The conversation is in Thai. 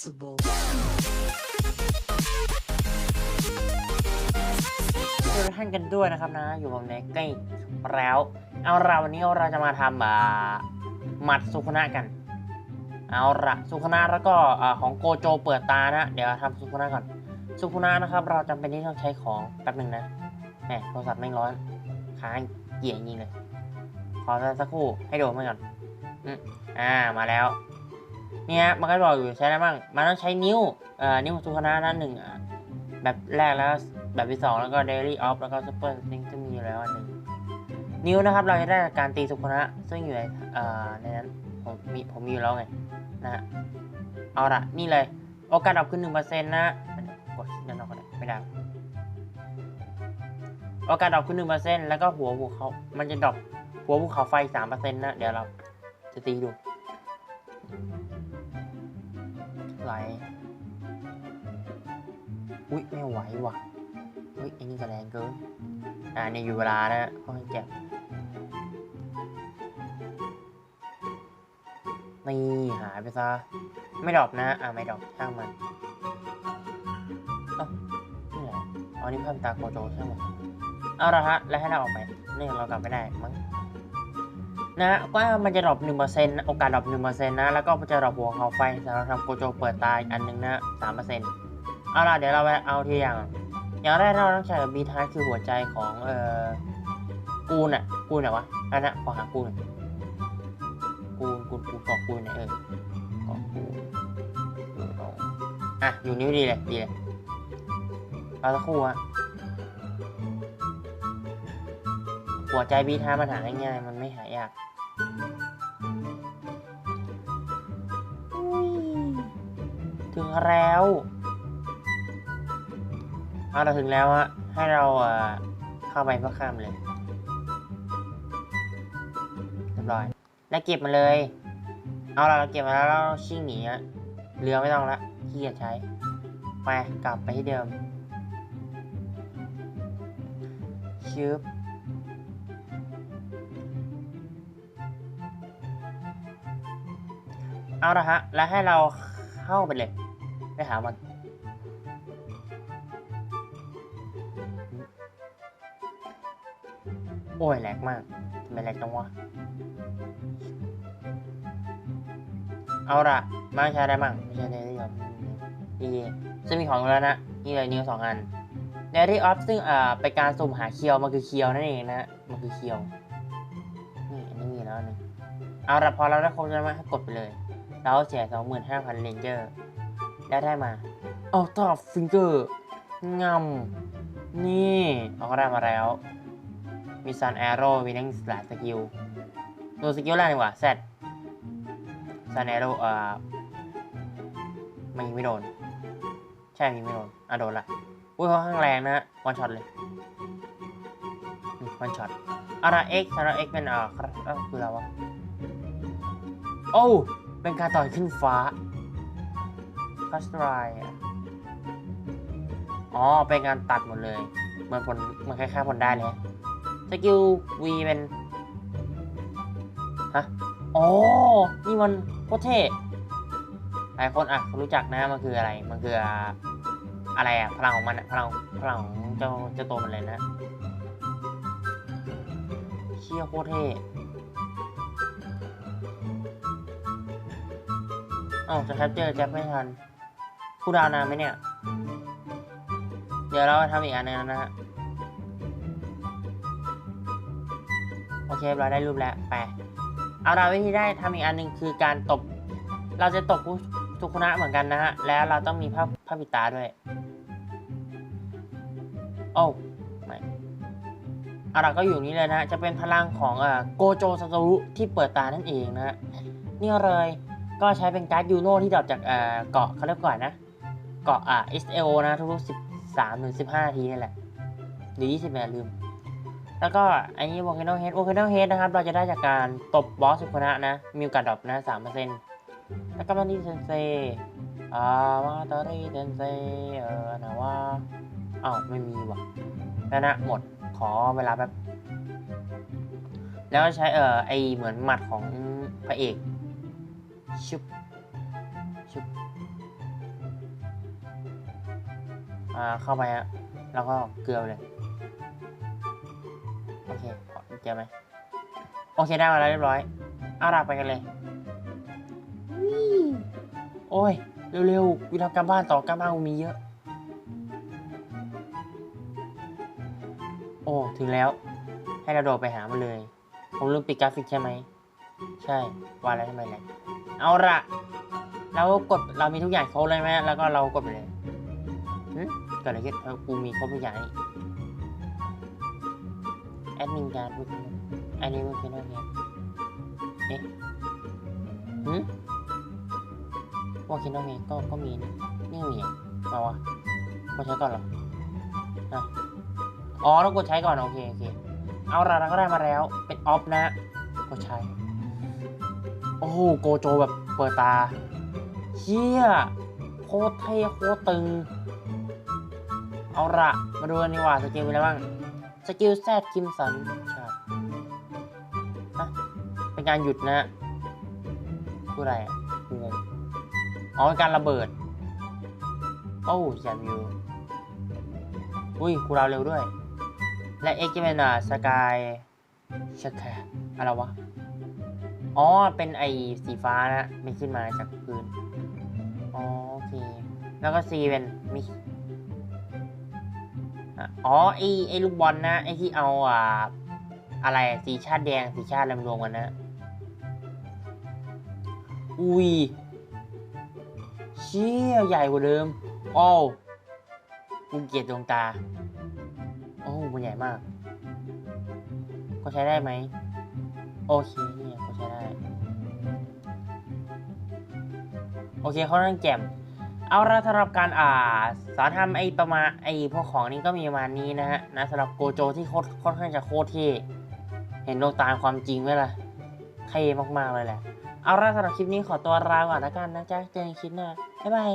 invincible. สวัสดีท่านกันด้วยนะครับนะ อยู่กับเน็กใกล้แล้ว เอาละวันนี้เราจะมาทำอ่าหมัดสุขนะกัน เอาละสุขนะแล้วก็อ่าของโกโจเปิดตานะ เดี๋ยวทำสุขนะก่อน สุขนะนะครับ เราจำเป็นที่ต้องใช้ของแป๊บหนึ่งนะแหมโทรศัพท์ไม่ร้อนค้างเกี่ยงยิงเลย ขอสักครู่ให้ดดมาก่อนอืมอ่ามาแล้ว เนี่ยมันก็บอกอยู่ใช้อะไรบ้างมันต้องใช้นิ้วเอ่อนิ้วสุขนะนั้นหนึ่งอะแบบแรกแล้วแบบที่สองแล้วก็ daily off แล้วก็ super sync ซึ่งมีอยู่แล้วอันหนึ่งนิ้วนะครับเราจะได้จากการตีสุขนะซึ่งอยู่ในเอ่อในนั้นผมมีผมมีอยู่แล้วไงนะฮะเอาละนี่เลย โอกาสดรอปขึ้นหนึ่งเปอร์เซ็นต์นะกดนั่นออกก็ได้ไม่ได้โอกาสดรอปขึ้นหนึ่งเปอร์เซ็นต์แล้วก็หัวภูเขามันจะดรอปหัวภูเขาไฟสามเปอร์เซ็นต์นะเดี๋ยวเราจะตีดู ไหล อุ๊ยไม่ไหวว่ะอุ๊ยอ้นี่ก็แรงเกิน อ่านี่อยู่เวลานะค่อยเจ็บนี่หายไปซะ ไม่ดรอปนะ อ่าไม่ดรอปช่างมันเอ้านี่แหละอ๋อนี่เพิ่มตาโกโจช่างมันเอาละฮะ แล้วให้เราออกไป นี่เรากลับไม่ได้มั้ง นะก็มันจะดรอปหนึ่งเปอร์เซ็นต์โอกาสดรอปหนึ่งเปอร์เซ็นต์นะ แล้วก็มันจะดรอปหัวเขาไฟสำหรับทำโกโจเปิดตาอีกอันหนึ่งนะสามเปอร์เซ็นต์เอาล่ะ เดี๋ยวเราไปเอาทีอย่าง อย่างแรกเราต้องใช้กับบีทาร์คือหัวใจของเอ่อกูนอะ กูนไหนวะ อันน่ะขอหากูนหน่อยกูนกูนกูนกาะกูนไหนเออกาะกูนอยู่ตรงอะ อยู่นิ้วดีเลย ดีเลยเราสักครู่ฮะหัวใจบีทามันหาง่ายมันไม่หายาก ถึงแล้วเอาเราถึงแล้วฮะให้เราเข้าไปเพื่อข้ามเลยเรียบร้อย แล้วเก็บมาเลย เอาเราเก็บมาแล้วเราชิ่งหนีฮะเรือไม่ต้องละขี้เกียจใช้ ไปกลับไปที่เดิมชึบ เอาละฮะ แล้วให้เราเข้าไปเลย ไปหามัน โอ้ยแหลกมากทำไมแหลกจังวะ เอาละมาใช้ได้มั่งไม่ใช่ได้ยอมดีซึ่งมีของแล้วนะ นี่เลยนิ้วสองอัน d a i r y Off ซึ่งอ่าเป็นการสุ่มหาเคียว มันคือเคียวนั่นเองนะมันคือเคียว นี่อันนี้มีแล้วนหนึงเอาละพอเราได้ครบแล้วมาให้กดไปเลย เราเสียสองหมื่นห้าพันเลนเจอร์ แล้วได้มาเอาต่อฟิงเกอร์งำนี่เราก็ได้มาแล้ว มีซันแอโร่มีทั้งหลายสกิลดูสกิลแรกดีกว่า Z ซันแอโร่เอ่อมันยิงไม่โดน ใช่ยิงไม่โดน อะโดนละอุ้ยเขาข้างแรงนะวันช็อตเลยวันช็อตอะไร X สำหรับ X เป็นอ่าครับเอ้าคืออะไรวะโอ้ เป็นการต่อยขึ้นฟ้าคัสไรอะอ๋อ เป็นการตัดหมดเลย เหมือนผลเหมือนคล้ายๆผลได้เลยสกิล V เป็น ฮะ อ๋อ นี่มันโคตรเท่หลายคนอะรู้จักนะมันคืออะไร มันคืออะไรอะพลังของมันอะพลังพลังของเจ้าเจ้าตัวมันเลยนะเชี่ยโคตรเท่ อ้าจะแคปเจอร์แจ็ไม่ทันคูลดาวนานไหมเนี่ย เดี๋ยวเราทำอีกอันหนึงนะฮะ โอเคเราได้รูปแล้ว ไป เอาเราวิธีได้ทำอีกอันหนึ่งคือการตบ เราจะตบทุกคณะเหมือนกันนะฮะ แล้วเราต้องมีผ้าผ้าพปิดตาด้วย โอ้ไม่เอาเราก็อยู่นี้เลยนะ จะเป็นพลังของเอ่อโกโจซาโตรุที่เปิดตานั่นเองนะฮะนี่เลย ก็ใช้เป็นการ์ดยูโน่ที่ดรอปจากเกาะเขาเรียกก่อนนะ เกาะอ่า SLO นะทุกๆสิบสามถึงสิบห้าทีนี่แหละ หรือยี่สิบแปดลืม แล้วก็อันนี้ Volcano Head Volcano Head นะครับ เราจะได้จากการตบบอสสุคนะนะ มีโอกาสดรอปนะสามเปอร์เซ็นต์แล้วก็มาดีเซนเซอ่ามาตอรี่เซนเซเออนะว่าอ้าวไม่มีว่ะแล้วนะหมดขอเวลาแบบแล้วใช้เอ่อไอเหมือนหมัดของพระเอก ชุบชุบอ่าเข้าไปฮะแล้วก็เกลือเลย โอเคเจอไหมโอเคได้มาแล้วเรียบร้อยเอาล่ะไปกันเลยวิ่งโอ้ย เร็วๆกูทำการบ้านต่อการบ้านกูมีเยอะ โอ้ ถึงแล้ว ให้เราโดดไปหามันเลย ผมลืมปิดกราฟิกใช่ไหม ใช่ ว่าแล้วทำไมแหละ เอาละเรากดเรามีทุกอย่างครบเลยไหมแล้วก็เรากดไปเลยเกิดอะไรขึ้นเออกูมีครบทุกอย่างนี่แอดมินการพูดอันนี้มันคืออะไรเอ๊ะหึว่าคิดว่าไงก็ก็มีนี่นี่มีอะมาวะกดใช้ก่อนเหรออะอ๋อต้องกดใช้ก่อนโอเคโอเคเอาละเราก็ได้มาแล้วเป็นออฟนะกดใช้ โอ้โหโกโจแบบเปิดตาเชี่ยโคตรเท่โคตรตึง เอาละมาดูกันดีกว่าสกิลเป็นอะไรบ้าง สกิลแซดคิมสันชาฮะเป็นการหยุดนะพูดอะไรงงอ๋อเป็นการระเบิด โอ้ยามอยู่อุ้ยคูลดาวเร็วด้วย และเอ็กซ์เมนาสกายชแคอะไรวะ อ๋อ เป็นไอสีฟ้านะเป็นขึ้นมาจากพื้น อ๋อโอเค แล้วก็ C เป็นมิสอ๋อไอไอลูกบอลนะ ไอที่เอาอ่าอะไรสีชาติแดงสีชาติอะไรมรวมกันนะ อุ้ย เชี่ยใหญ่กว่าเดิมโอ้วกูเกลียดดวงตา โอ้มันใหญ่มาก ก็ใช้ได้ไหม โอเค โอเคเขานั่งแจ่มเอาละสำหรับการอ่าสอนทำไอประมาณไอพวกของนี้ก็มีประมาณนี้นะฮะนะสำหรับโกโจที่โคตรค่อนข้างจะโคตรเท่เห็นดวงตาความจริงไหมล่ะเท่มากๆเลยแหละเอาละสำหรับคลิปนี้ขอตัวลาก่อนละกันนะจ๊ะเจอกันคลิปหน้าบ๊ายบาย